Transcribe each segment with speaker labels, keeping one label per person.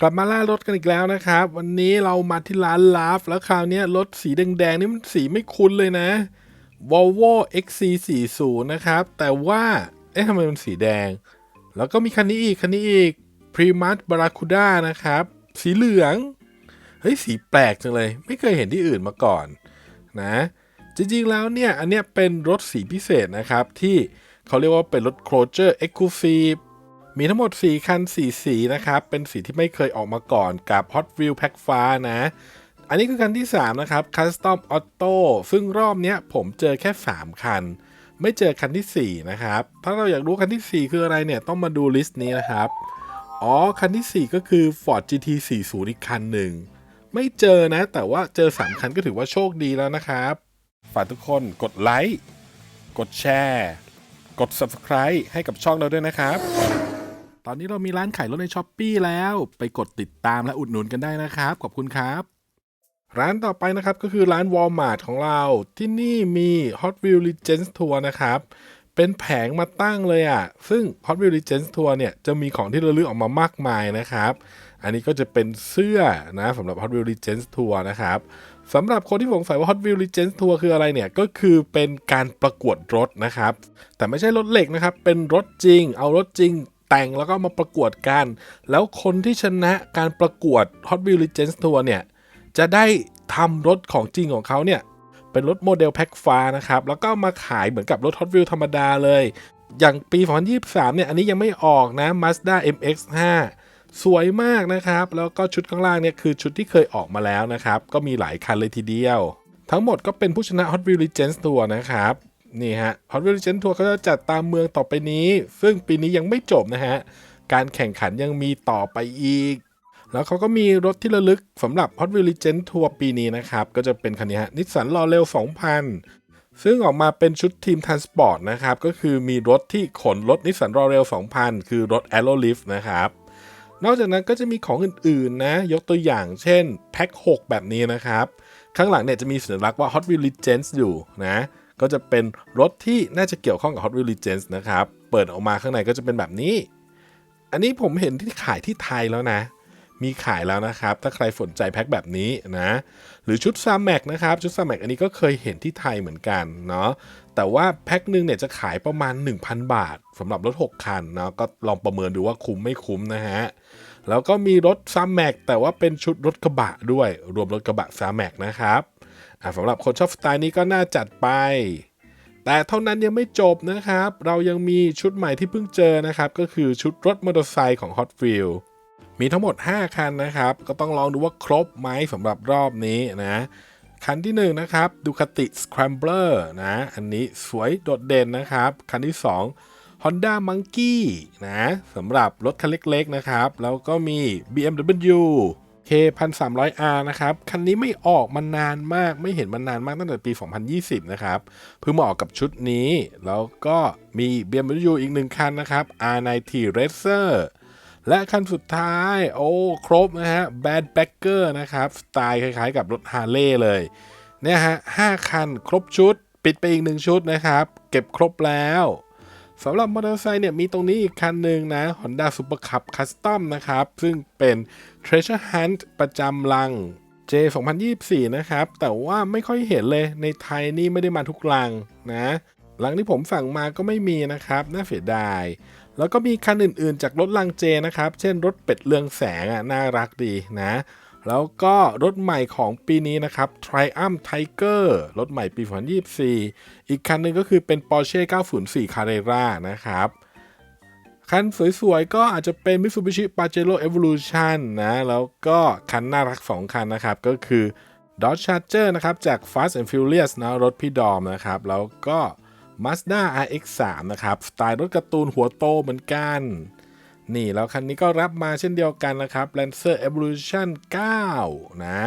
Speaker 1: กลับมาล่ารถกันอีกแล้วนะครับ วันนี้เรามาที่ร้านลาฟแล้วคราวนี้รถสีแดงๆนี่มันสีไม่คุ้นเลยนะ Volvo XC40 นะครับ แต่ว่า เอ๊ะทำไมมันสีแดง แล้วก็มีคันนี้อีก คันนี้อีก Primus Barracuda นะครับ สีเหลือง เฮ้ย สีแปลกจังเลย ไม่เคยเห็นที่อื่นมาก่อนนะ จริงๆแล้วเนี่ย อันเนี้ยเป็นรถสีพิเศษนะครับ ที่เขาเรียกว่าเป็นรถ Closure Exclusive มีทั้งหมด 4 คัน 4 สีนะครับ เป็นสีที่ไม่เคยออกมาก่อนกับ Hot Wheel แพ็คฟ้านะ อันนี้คือคันที่ 3 นะครับ Custom Auto ซึ่งรอบนี้ผมเจอแค่ 3 คัน ไม่เจอคันที่ 4 นะครับ ถ้าเราอยากรู้คันที่ 4 คืออะไรเนี่ย ต้องมาดูลิสต์นี้นะครับ อ๋อ คันที่ 4 ก็คือ Ford GT 40 อีกคันหนึ่ง ไม่เจอนะ แต่ว่าเจอ 3 คันก็ถือว่าโชคดีแล้วนะครับ ฝากทุกคนกดไลค์ กดแชร์ กด Subscribe ให้กับช่องเราด้วยนะครับ ตอนนี้เรามีร้านขายรถในช้อปปีแล้วไปกดติดตามและอุดหนุนกันได้นะครับ ขอบคุณครับ ร้านต่อไปนะครับก็คือร้าน Walmart ของเรา ที่นี่มี Hot Wheels Legends Tour นะครับ เป็นแผงมาตั้งเลยอะ ซึ่ง Hot Wheels Legends Tour เนี่ยจะมีของที่ระลึกออกมามากมายนะครับ อันนี้ก็จะเป็นเสื้อนะสำหรับ Hot Wheels Legends Tour นะครับสำหรับคนที่สงสัยว่า Hot Wheels Legends Tour คืออะไรเนี่ย ก็คือเป็นการประกวดรถนะครับ แต่ไม่ใช่รถเหล็กนะครับ เป็นรถจริง เอารถจริง แต่งแล้วก็มาประกวดกัน แล้วคนที่ชนะการประกวด Hot Wheels Legends Tour เนี่ย จะได้ทำรถของจริงของเขาเนี่ย เป็นรถโมเดลแพ็คฟ้านะครับ แล้วก็มาขายเหมือนกับรถ Hot Wheels ธรรมดาเลย อย่างปี 2023 เนี่ย อันนี้ยังไม่ออกนะ Mazda MX-5 สวยมากนะครับ แล้วก็ชุดข้างล่างเนี่ยคือชุดที่เคยออกมาแล้วนะครับ ก็มีหลายคันเลยทีเดียว ทั้งหมดก็เป็นผู้ชนะ Hot Wheels Legends Tour นะครับ นี่ฮะ Hot Wheels Legends Tour เขาจะจัดตามเมืองต่อไปนี้ ซึ่งปีนี้ยังไม่จบนะฮะ การแข่งขันยังมีต่อไปอีก แล้วเขาก็มีรถที่ระลึกสำหรับ Hot Wheels Legends Tour ปีนี้นะครับ ก็จะเป็นคันนี้ฮะนิสสันรอเร็ว2000 ซึ่งออกมาเป็นชุดทีมทันสปอร์ตนะครับ ก็คือมีรถที่ขนรถนิสสันรอเร็ว2000 คือรถ a e r o Lift นะครับนอกจากนั้นก็จะมีของอื่น ๆ นะ ยกตัวอย่างเช่นแพ็ค6แบบนี้นะครับ ข้างหลังเนี่ยจะมีสัญลักษณ์ว่า Hot Wheels Legends อยู่นะ ก็จะเป็นรถที่น่าจะเกี่ยวข้องกับ Hot Wheels Legends นะครับ เปิดออกมาข้างในก็จะเป็นแบบนี้ อันนี้ผมเห็นที่ขายที่ไทยแล้วนะ มีขายแล้วนะครับ ถ้าใครสนใจแพ็คแบบนี้นะ หรือชุดซาแม็กนะครับ ชุดซาแม็กอันนี้ก็เคยเห็นที่ไทยเหมือนกันเนาะ แต่ว่าแพ็คหนึ่งเนี่ยจะขายประมาณ 1,000 บาทสำหรับรถ 6 คันเนาะ ก็ลองประเมินดูว่าคุ้มไม่คุ้มนะฮะแล้วก็มีรถซาแม็กแต่ว่าเป็นชุดรถกระบะด้วย รวมรถกระบะซาแม็กนะครับ สำหรับคนชอบสไตล์นี้ก็น่าจัดไป แต่เท่านั้นยังไม่จบนะครับ เรายังมีชุดใหม่ที่เพิ่งเจอนะครับ ก็คือชุดรถมอเตอร์ไซค์ของ Hot w h e e l มีทั้งหมด 5 คันนะครับ ก็ต้องลองดูว่าครบไหมสำหรับรอบนี้นะ คันที่ 1 นะครับ Ducati Scrambler นะ อันนี้สวยโดดเด่นนะครับ คันที่ 2 Honda Monkey นะสำหรับรถคันเล็กๆนะครับ แล้วก็มี BMW K 1 3 0 0 R นะครับ คันนี้ไม่ออกมานานมาก ไม่เห็นมานานมากตั้งแต่ปี 2020 นะครับ เพิ่งมาออกกับชุดนี้ แล้วก็มี BMW อีกหนึ่งคันนะครับ R90 Racer และคันสุดท้าย โอ้ ครบนะฮะ Bad Backer นะครับ สไตล์คล้ายๆ กับรถฮาร์เลย์เลย เนี่ยฮะห้าคันครบชุด ปิดไปอีกหนึ่งชุดนะครับ เก็บครบแล้ว สำหรับมอเตอร์ไซค์เนี่ยมีตรงนี้อีกคันหนึ่งนะ Honda Super Cup Custom นะครับ ซึ่งเป็น Treasure Hunt ประจำลัง J 2024 นะครับ แต่ว่าไม่ค่อยเห็นเลยในไทยนี่ไม่ได้มาทุกลังนะลังที่ผมสั่งมาก็ไม่มีนะครับ น่าเสียดาย แล้วก็มีคันอื่นๆ จากรถลังเจนะครับ เช่นรถเป็ดเรืองแสงอะน่ารักดีนะ แล้วก็รถใหม่ของปีนี้นะครับ Triumph Tiger รถใหม่ปี 2024 อีกคันหนึ่งก็คือเป็น Porsche 904 Carrera นะครับ คันสวยๆ ก็อาจจะเป็น Mitsubishi Pajero Evolution นะ แล้วก็คันน่ารัก 2 คันนะครับ ก็คือ Dodge Charger นะครับ จาก Fast and Furious นะ รถพี่ดอมนะครับ แล้วก็ Mazda RX-3 นะครับ สไตล์รถการ์ตูนหัวโตเหมือนกัน นี่แล้วคันนี้ก็รับมาเช่นเดียวกันนะครับ Lancer Evolution 9 นะ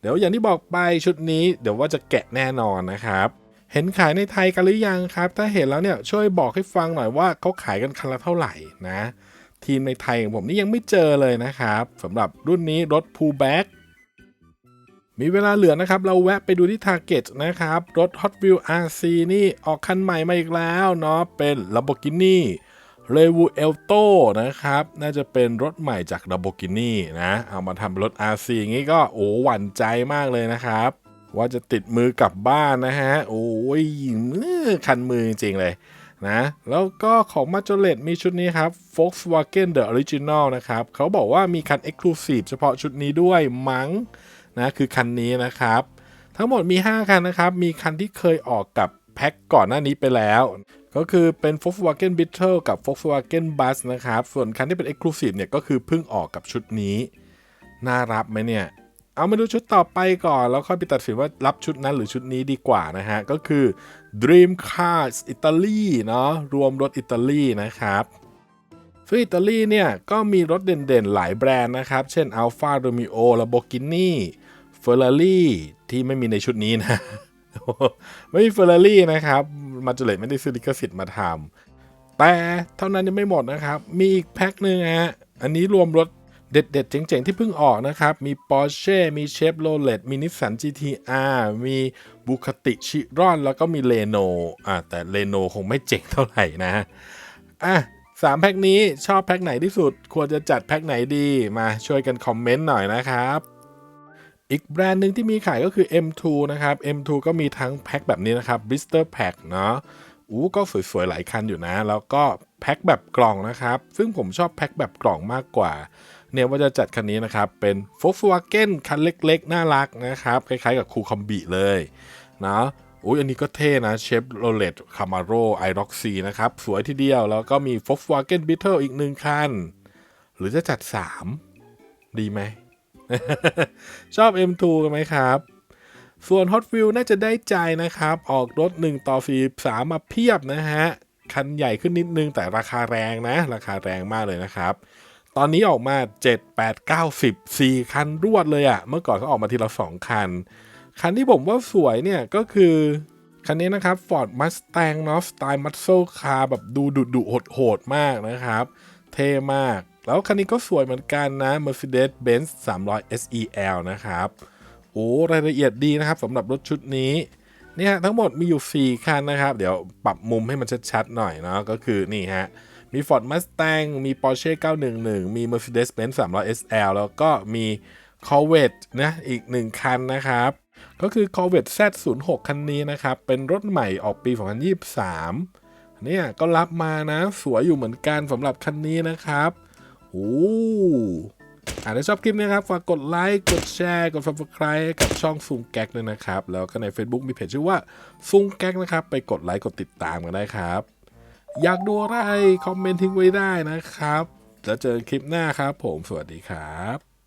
Speaker 1: เดี๋ยวอย่างที่บอกไปชุดนี้เดี๋ยวว่าจะแกะแน่นอนนะครับ เห็นขายในไทยกันหรือยังครับ ถ้าเห็นแล้วเนี่ยช่วยบอกให้ฟังหน่อยว่าเขาขายกันคันละเท่าไหร่นะ ทีมในไทยของผมนี่ยังไม่เจอเลยนะครับสำหรับรุ่นนี้รถ Pullback มีเวลาเหลือนะครับ เราแวะไปดูที่ Target นะครับ รถ Hot Wheels RC นี่ออกคันใหม่มาอีกแล้วเนาะเป็น Lamborghini เรวูเอลโตนะครับ น่าจะเป็นรถใหม่จาก l a b o r g h i n i นะ เอามาทำรถ RC อย่างนี้ก็โอ้หวั่นใจมากเลยนะครับ ว่าจะติดมือกลับบ้านนะฮะ โอ้ยคันมือจริงเลยนะ แล้วก็ของมาจเลตมีชุดนี้ครับ Volkswagen The Original นะครับ เขาบอกว่ามีคัน Exclusive เฉพาะชุดนี้ด้วยมั้งนะ คือคันนี้นะครับ ทั้งหมดมี 5 คันนะครับ มีคันที่เคยออกกับ แพ็คก่อนหน้านี้ไปแล้ว ก็คือเป็น Volkswagen Beetle กับ Volkswagen Bus นะครับ ส่วนคันที่เป็น Exclusive เนี่ยก็คือเพิ่งออกกับชุดนี้ น่ารับไหมเนี่ย เอามาดูชุดต่อไปก่อน แล้วค่อยไปตัดสินว่ารับชุดนั้นหรือชุดนี้ดีกว่านะฮะ ก็คือ Dream Cars อิตาลีเนาะรวมรถอิตาลีนะครับซึ่งอิตาลีเนี่ยก็มีรถเด่นๆ หลายแบรนด์นะครับ เช่น Alfa Romeo Lamborghini Ferrari ที่ไม่มีในชุดนี้นะ ไม่มีเฟอร์รารี่นะครับมาจเลตไม่ได้ซื้อลิขสิทธิ์มาทำแต่เท่านั้นยังไม่หมดนะครับ มีอีกแพ็คหนึ่งฮะอันนี้รวมรถเด็ดๆ เจ๋งๆ ที่เพิ่งออกนะครับ มี Porsche มี Chevrolet มี Nissan GTR มี Bugatti Chiron แล้วก็มี Renault อะแต่ Renault คงไม่เจ๋งเท่าไหร่นะอะสามแพ็คนี้ชอบแพ็คไหนที่สุด ควรจะจัดแพ็คไหนดีมาช่วยกันคอมเมนต์หน่อยนะครับ อีกแบรนด์หนึ่งที่มีขายก็คือ M2 นะครับ M2 ก็มีทั้งแพ็คแบบนี้นะครับ Blister Pack เนาะอู้ก็สวยๆ หลายคันอยู่นะ แล้วก็แพ็คแบบกล่องนะครับ ซึ่งผมชอบแพ็คแบบกล่องมากกว่า เนี่ยว่าจะจัดคันนี้นะครับ เป็น Volkswagen คันเล็กๆ น่ารักนะครับ คล้ายๆกับคูคอมบีเลยนะอุ้ยอันนี้ก็เท่นะเชฟโรเลตคามาโรไอร็อกซีนะครับ สวยทีเดียว แล้วก็มี Volkswagen Beetle อีกหนึ่งคัน หรือจะจัด 3 ดีไหม ชอบ M2 กันไหมครับ ส่วน Hot Wheels น่าจะได้ใจนะครับ ออกรถ 1 ต่อ43มาเพียบนะฮะ คันใหญ่ขึ้นนิดนึงแต่ราคาแรงนะ ราคาแรงมากเลยนะครับ ตอนนี้ออกมา 7 8 9 10 4 คันรวดเลยอะ่ะเมื่อก่อนเขาออกมาทีละ 2 คัน คันที่ผมว่าสวยเนี่ยก็คือคันนี้นะครับ Ford Mustang เนาะสไตล์ Muscle Car แบบดูดุดุโหดโหดมากนะครับ เท่มาก แล้วคันนี้ก็สวยเหมือนกันนะ Mercedes-Benz 300 SEL นะครับ โอ้รายละเอียดดีนะครับสำหรับรถชุดนี้ เนี่ยทั้งหมดมีอยู่ 4 คันนะครับ เดี๋ยวปรับมุมให้มันชัดๆหน่อยเนาะก็คือนี่ฮะ มี Ford Mustang มี Porsche 911 มี Mercedes-Benz 300 SL แล้วก็มี Corvette นะอีก 1 คันนะครับ ก็คือ Corvette Z06 คันนี้นะครับ เป็นรถใหม่ออกปี 2023เนี่ยก็รับมานะสวยอยู่เหมือนกันสำหรับคันนี้นะครับ โอ้อ่าถ้าชอบคลิปนี้ครับ ฝากกดไลค์ กดแชร์ กด subscribe ให้กับช่องซุงแก๊กด้วยนะครับ แล้วก็ใน Facebook มีเพจชื่อว่าซุงแก๊กนะครับ ไปกดไลค์ กดติดตามกันได้ครับ อยากดูอะไร คอมเมนต์ทิ้งไว้ได้นะครับ แล้วเจอกันคลิปหน้าครับผม สวัสดีครับ